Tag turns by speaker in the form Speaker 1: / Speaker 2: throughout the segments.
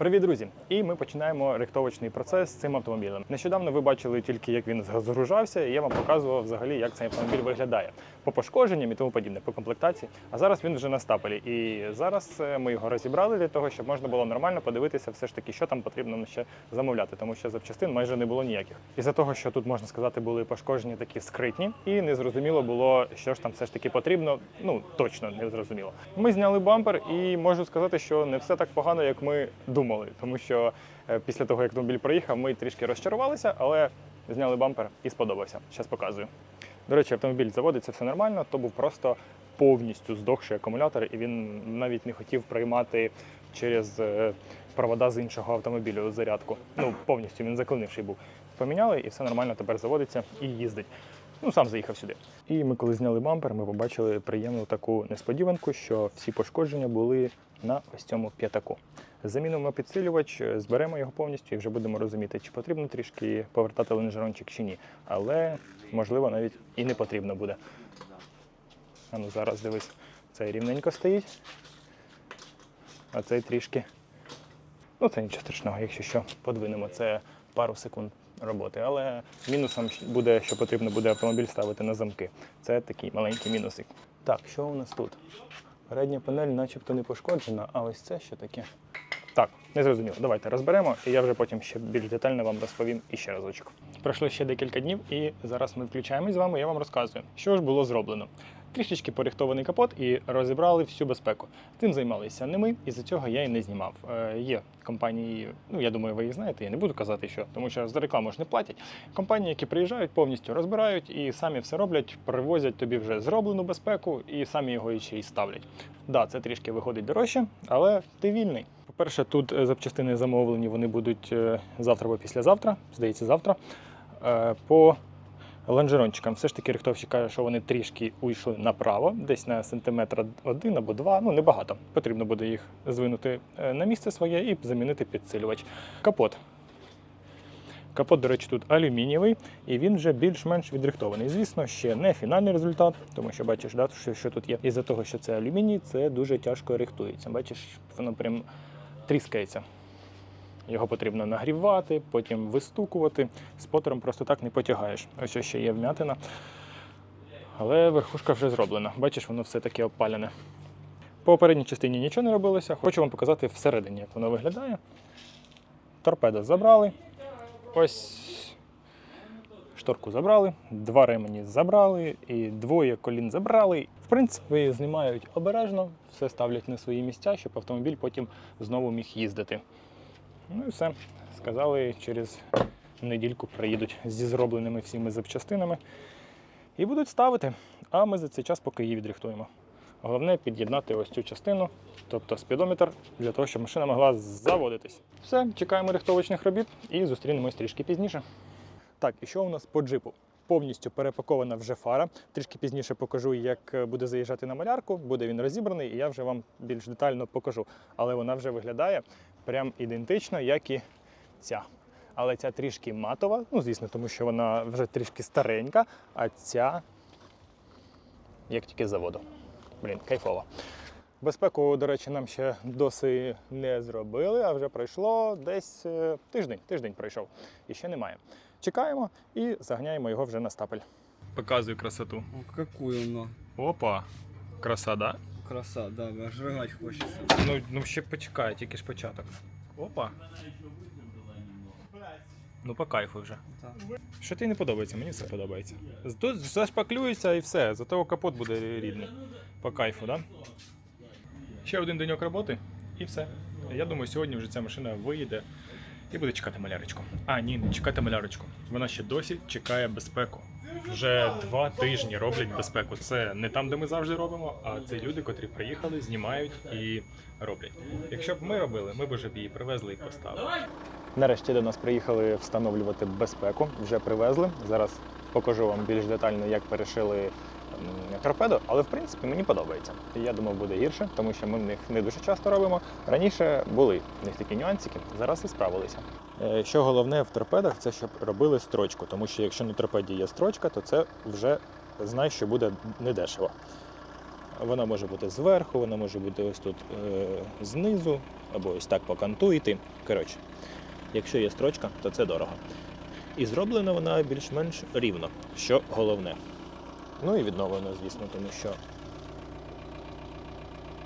Speaker 1: Привіт, друзі! І ми починаємо рихтовочний процес з цим автомобілем. Нещодавно ви бачили тільки, як він згружався, і я вам показував взагалі, як цей автомобіль виглядає по пошкодженням і тому подібне, по комплектації. А зараз він вже на стапелі. І зараз е, ми його розібрали для того, щоб можна було нормально подивитися, все ж таки, що там потрібно ще замовляти, тому що запчастин майже не було ніяких. Із-за того, що тут можна сказати, були пошкоджені такі скритні, і незрозуміло було, що ж там все ж таки потрібно. Ну точно не зрозуміло. Ми зняли бампер, і можу сказати, що не все так погано, як ми думали, тому що е, після того, як автомобіль проїхав, ми трішки розчарувалися, але зняли бампер і сподобався. Зараз показую. До речі, автомобіль заводиться все нормально, то був просто повністю здохший акумулятор, і він навіть не хотів приймати через е, провода з іншого автомобілю зарядку. Ну, повністю він заклинивший був. Поміняли і все нормально тепер заводиться і їздить. Ну, сам заїхав сюди. І ми, коли зняли бампер, ми побачили приємну таку несподіванку, що всі пошкодження були на ось цьому п'ятаку. Замінимо підсилювач, зберемо його повністю і вже будемо розуміти, чи потрібно трішки повертати лонжерончик чи ні. Але можливо навіть і не потрібно буде. А ну зараз дивись, цей рівненько стоїть, а цей трішки. Ну, це нічого страшного, якщо що, подвинемо. Це пару секунд роботи. Але мінусом буде, що потрібно буде автомобіль ставити на замки. Це такий маленький мінусик. Так, що у нас тут? Передня панель начебто не пошкоджена, а ось це що таке? Так, не зрозуміло. Давайте розберемо, і я вже потім ще більш детально вам розповім іще разочок. Пройшло ще декілька днів, і зараз ми включаємось з вами. Я вам розказую, що ж було зроблено. Трішечки порихтований капот і розібрали всю безпеку. Тим займалися не ми, і за цього я і не знімав. Е, є компанії, ну я думаю, ви їх знаєте, я не буду казати, що тому що за рекламу ж не платять. Компанії, які приїжджають, повністю розбирають і самі все роблять, привозять тобі вже зроблену безпеку і самі його ще й ставлять. Да, це трішки виходить дорожче, але ти вільний. По-перше, тут е, запчастини замовлені, вони будуть е, завтра або післязавтра, здається, завтра. Е, По лонжерончикам все ж таки рихтовщик каже, що вони трішки уйшли направо, десь на сантиметр один або два, ну небагато. Потрібно буде їх звинути на місце своє і замінити підсилювач. Капот. Капот, до речі, тут алюмінієвий, і він вже більш-менш відрихтований. Звісно, ще не фінальний результат, тому що бачиш, да, що, що тут є. Із-за того, що це алюміній, це дуже тяжко рихтується. Бачиш, воно прям тріскається. Його потрібно нагрівати, потім вистукувати. Спотером просто так не потягаєш. Ось ще є вмятина. Але верхушка вже зроблена. Бачиш, воно все таке опалене. По передній частині нічого не робилося. Хочу вам показати всередині, як воно виглядає. Торпеда забрали. Ось шторку забрали, два ремені забрали, і двоє колін забрали. В принципі, знімають обережно, все ставлять на свої місця, щоб автомобіль потім знову міг їздити. Ну і все. Сказали, через недільку приїдуть зі зробленими всіми запчастинами і будуть ставити. А ми за цей час поки її відрихтуємо. Головне під'єднати ось цю частину, тобто спідометр, для того, щоб машина могла заводитись. Все, чекаємо рихтовочних робіт і зустрінемось трішки пізніше. Так, і що у нас по джипу? Повністю перепакована вже фара. Трішки пізніше покажу, як буде заїжджати на малярку. Буде він розібраний, і я вже вам більш детально покажу. Але вона вже виглядає прям ідентично, як і ця. Але ця трішки матова, ну звісно, тому що вона вже трішки старенька, а ця як тільки заводу. Блін, кайфово. Безпеку, до речі, нам ще досі не зробили, а вже пройшло десь е, тиждень. Тиждень пройшов і ще немає. Чекаємо і заганяємо його вже на стапель. Показую красоту.
Speaker 2: О, какую оно.
Speaker 1: Опа, краса, да?
Speaker 2: Краса, да, аж рыгать хочется.
Speaker 1: Ну, ну ще почекай, тільки ж початок. Опа. Ну, по кайфу вже.
Speaker 2: Да.
Speaker 1: Що тобі не подобається, мені все подобається. Тут зашпаклюється і все, зато капот буде рідний. По кайфу, да? Ще один деньок роботи і все. Я думаю, сьогодні вже ця машина виїде і буде чекати малярочку. А, ні, не чекати малярочку. Вона ще досі чекає безпеку. Вже два тижні роблять безпеку. Це не там, де ми завжди робимо, а це люди, котрі приїхали, знімають і роблять. Якщо б ми робили, ми б вже б її привезли і поставили. Нарешті до нас приїхали встановлювати безпеку. Вже привезли. Зараз покажу вам більш детально, як перешили м, торпеду, але в принципі мені подобається. Я думав, буде гірше, тому що ми в них не дуже часто робимо. Раніше були в них такі нюансики, зараз і справилися. Е, Що головне в торпедах, це щоб робили строчку, тому що якщо на торпеді є строчка, то це вже знай, що буде недешево. Вона може бути зверху, вона може бути ось тут е, знизу, або ось так по йти. Коротше, якщо є строчка, то це дорого. І зроблена вона більш-менш рівно, що головне. Ну і відновлено, звісно, тому що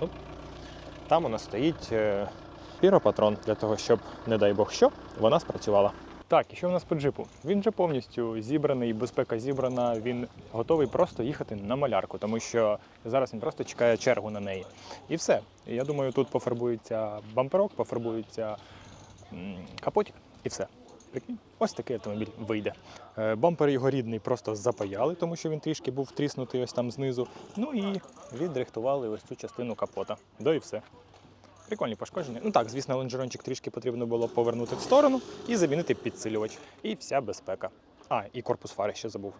Speaker 1: Оп. там у нас стоїть е, піропатрон для того, щоб, не дай Бог що, вона спрацювала. Так, і що в нас по джипу? Він вже повністю зібраний, безпека зібрана, він готовий просто їхати на малярку, тому що зараз він просто чекає чергу на неї. І все. Я думаю, тут пофарбується бамперок, пофарбується м, капотик і все. Прикинь, ось такий автомобіль вийде. Е, Бампер його рідний просто запаяли, тому що він трішки був тріснутий ось там знизу. Ну і відрихтували ось цю частину капота. Да і все. Прикольні пошкодження. Ну так, звісно, лонжерончик трішки потрібно було повернути в сторону і замінити підсилювач. І вся безпека. А, і корпус фари ще забув.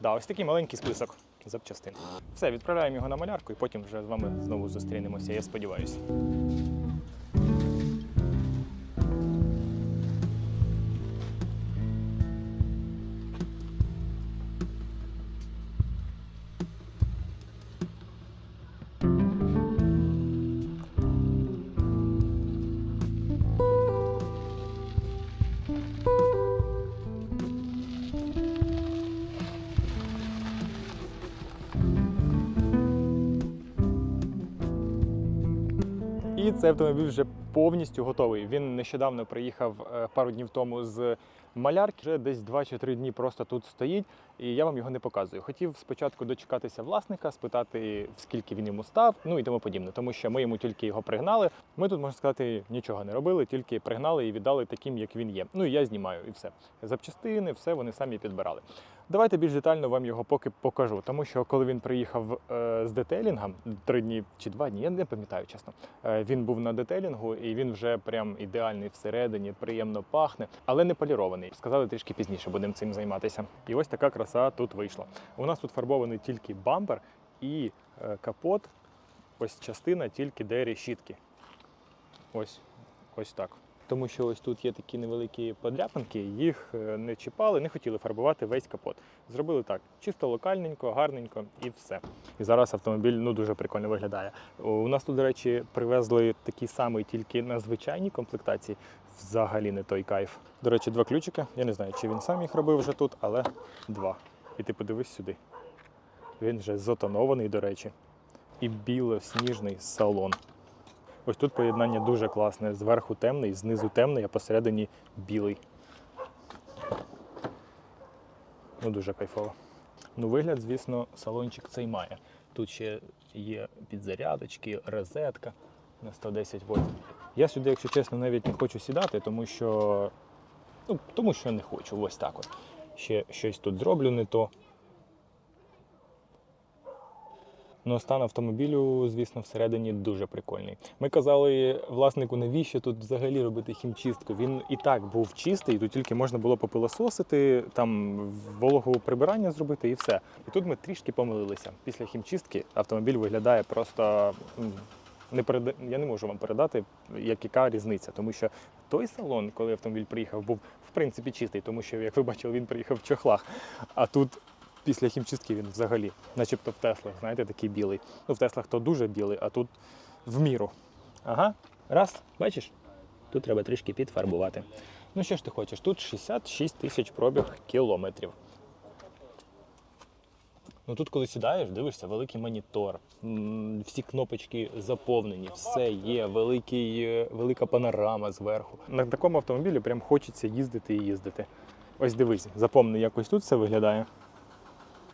Speaker 1: Да, ось такий маленький список запчастин. Все, відправляємо його на малярку і потім вже з вами знову зустрінемося, я сподіваюся. Цей автомобіль вже повністю готовий. Він нещодавно приїхав е, пару днів тому з малярки. Вже десь 2 чи 3 дні просто тут стоїть, і я вам його не показую. Хотів спочатку дочекатися власника, спитати, скільки він йому став, ну і тому подібне. Тому що ми йому тільки його пригнали. Ми тут, можна сказати, нічого не робили, тільки пригнали і віддали таким, як він є. Ну і я знімаю, і все. Запчастини, все вони самі підбирали. Давайте більш детально вам його поки покажу, тому що коли він приїхав е, з детейлінгом три дні чи два дні, я не пам'ятаю чесно. Е, він був на детейлінгу і він вже прям ідеальний всередині, приємно пахне, але не полірований. Сказали трішки пізніше, будемо цим займатися. І ось така краса тут вийшла. У нас тут фарбований тільки бампер і е, капот. Ось частина тільки де решітки. Ось, ось так. Тому що ось тут є такі невеликі подряпинки, їх е, не чіпали, не хотіли фарбувати весь капот. Zробили так, чисто локальненько, гарненько і все. І зараз автомобіль ну дуже прикольно виглядає. У нас тут, до речі, привезли такий самий, тільки на звичайній комплектації. Взагалі не той кайф. До речі, два ключики. Я не знаю, чи він сам їх робив вже тут, але два. І ти подивись сюди. Він вже зотонований, до речі. І білосніжний салон. Ось тут поєднання дуже класне. Зверху темний, знизу темний, а посередині білий. Ну, дуже кайфово. Ну, вигляд, звісно, салончик цей має. Тут ще є підзарядочки, розетка на 110 вольт. Я сюди, якщо чесно, навіть не хочу сідати, тому що. Ну, тому що не хочу. Ось так от. Ще щось тут зроблю не то. Ну, стан автомобілю, звісно, всередині дуже прикольний. Ми казали власнику, навіщо тут взагалі робити хімчистку. Він і так був чистий, тут тільки можна було попилососити, там вологу прибирання зробити і все. І тут ми трішки помилилися. Після хімчистки автомобіль виглядає просто. Не переда... Я не можу вам передати, як яка різниця, тому що той салон, коли автомобіль приїхав, був в принципі чистий, тому що, як ви бачили, він приїхав в чохлах. А тут після хімчистки він взагалі, начебто в Теслах, знаєте, такий білий. Ну, в Теслах то дуже білий, а тут в міру. Ага, раз, бачиш? Тут треба трішки підфарбувати. Ну що ж ти хочеш? Тут 66 тисяч пробіг кілометрів. Ну тут, коли сідаєш, дивишся, великий монітор, всі кнопочки заповнені, все є, великий, е, велика панорама зверху. На такому автомобілі прям хочеться їздити і їздити. Ось дивись, запомни, як ось тут все виглядає.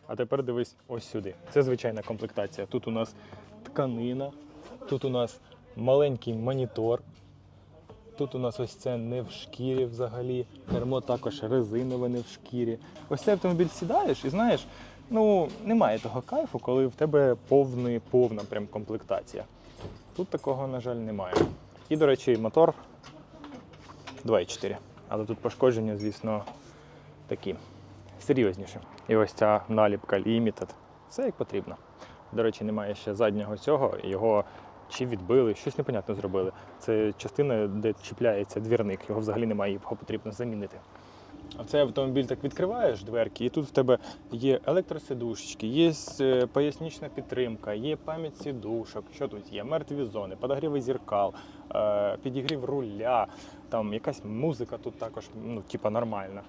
Speaker 1: А тепер дивись ось сюди. Це звичайна комплектація. Тут у нас тканина, тут у нас маленький монітор. Тут у нас ось це не в шкірі взагалі. Кермо також резинове не в шкірі. Ось цей автомобіль сідаєш і знаєш, ну немає того кайфу, коли в тебе повний, повна прям комплектація. Тут такого, на жаль, немає. І, до речі, мотор 2,4. Але тут пошкодження, звісно, такі серйозніші. І ось ця наліпка Limited. Все як потрібно. До речі, немає ще заднього цього, його чи відбили, щось непонятно зробили. Це частина, де чіпляється двірник, його взагалі немає, його потрібно замінити. А цей автомобіль так відкриваєш дверки, і тут в тебе є електросидушечки, є е, пояснічна підтримка, є пам'ять сідушок. Що тут є? Мертві зони, подогріви зеркал, е, підігрів руля, там якась музика тут також, ну, типа нормальна.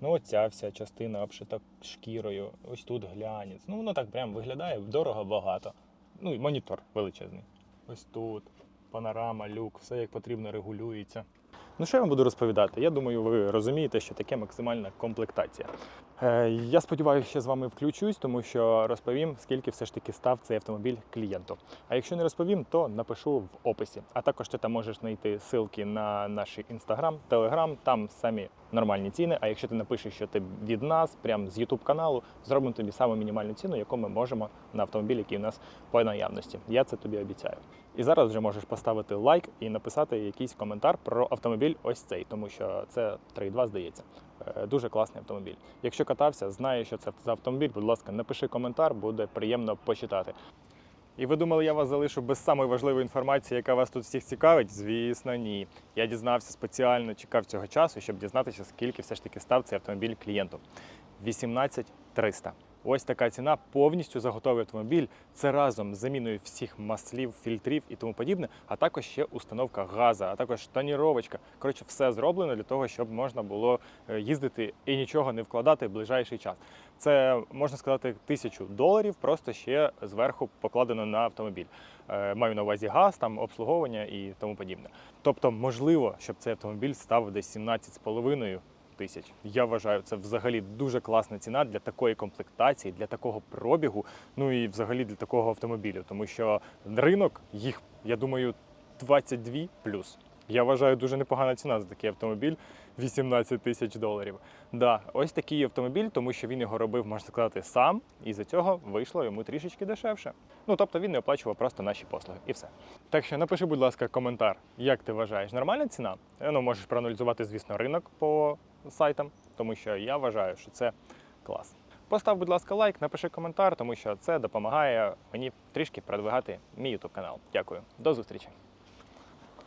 Speaker 1: Ну, оця вся частина обшита шкірою. Ось тут глянець. Ну, воно так прям виглядає дорого багато. Ну і монітор величезний. Ось тут. Панорама, люк, все як потрібно регулюється. Ну, що я вам буду розповідати? Я думаю, ви розумієте, що таке максимальна комплектація. Е, я сподіваюся, що з вами включусь, тому що розповім, скільки все ж таки став цей автомобіль клієнту. А якщо не розповім, то напишу в описі. А також ти там можеш знайти ссылки на наш інстаграм, телеграм, там самі нормальні ціни. А якщо ти напишеш, що ти від нас, прямо з YouTube каналу, зробимо тобі саму мінімальну ціну, яку ми можемо на автомобіль, який у нас по наявності. Я це тобі обіцяю. І зараз вже можеш поставити лайк і написати якийсь коментар про автомобіль ось цей, тому що це 3.2, здається. Е, Дуже класний автомобіль. Якщо катався, знаєш, що це за автомобіль, будь ласка, напиши коментар, буде приємно почитати. І ви думали, я вас залишу без самої важливої інформації, яка вас тут всіх цікавить? Звісно, ні. Я дізнався спеціально, чекав цього часу, щоб дізнатися, скільки все ж таки став цей автомобіль клієнту. 18 300. Ось така ціна повністю за готовий автомобіль. Це разом з заміною всіх маслів, фільтрів і тому подібне, а також ще установка газа, а також тоніровочка. Коротше, все зроблено для того, щоб можна було е, їздити і нічого не вкладати в ближайший час. Це можна сказати тисячу доларів, просто ще зверху покладено на автомобіль. Е, Маю на увазі газ, там обслуговування і тому подібне. Тобто, можливо, щоб цей автомобіль став десь 17,5 тисяч. Я вважаю, це взагалі дуже класна ціна для такої комплектації, для такого пробігу, ну і взагалі для такого автомобілю, тому що ринок їх, я думаю, 22 плюс. Я вважаю дуже непогана ціна за такий автомобіль 18 тисяч доларів. Да, ось такий автомобіль, тому що він його робив, можна сказати, сам, і за цього вийшло йому трішечки дешевше. Ну тобто він не оплачував просто наші послуги, і все. Так що напиши, будь ласка, коментар, як ти вважаєш, нормальна ціна? Е, Ну можеш проаналізувати, звісно, ринок по сайтам, тому що я вважаю, що це клас. Постав, будь ласка, лайк, напиши коментар, тому що це допомагає мені трішки продвигати мій YouTube канал. Дякую, до зустрічі.